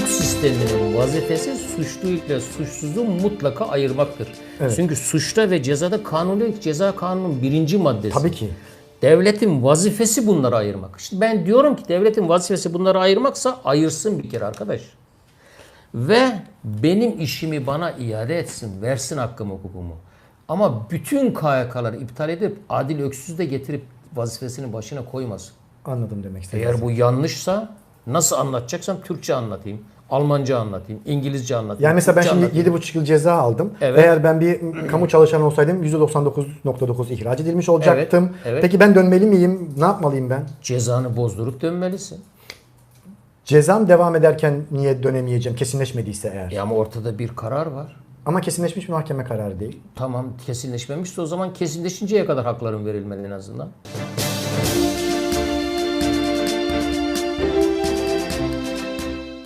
sisteminin vazifesi suçlu ile suçsuzu mutlaka ayırmaktır. Evet. Çünkü suçta ve cezada kanuni ceza kanunun birinci maddesi. Tabii ki. Devletin vazifesi bunları ayırmak. İşte ben diyorum ki devletin vazifesi bunları ayırmaksa ayırsın bir kere arkadaş. Ve benim işimi bana iade etsin, versin hakkımı, hukukumu. Ama bütün KYK'ları iptal edip Adil Öksüz de getirip vazifesinin başına koymasın. Anladım demek istediğinizi. Eğer bu yanlışsa nasıl anlatacaksam Türkçe anlatayım, Almanca anlatayım, İngilizce anlatayım. Yani mesela ben şimdi anlatayım. 7,5 yıl ceza aldım. Evet. Eğer ben bir kamu çalışanı olsaydım %99.9 ihraç edilmiş olacaktım. evet. Peki ben dönmeli miyim? Ne yapmalıyım ben? cezanı bozdurup dönmelisin. Cezam devam ederken niye dönemeyeceğim? Kesinleşmediyse eğer. Ya ama ortada bir karar var. Ama kesinleşmiş bir mahkeme kararı değil. Tamam kesinleşmemişse o zaman kesinleşinceye kadar hakların verilmeli en azından.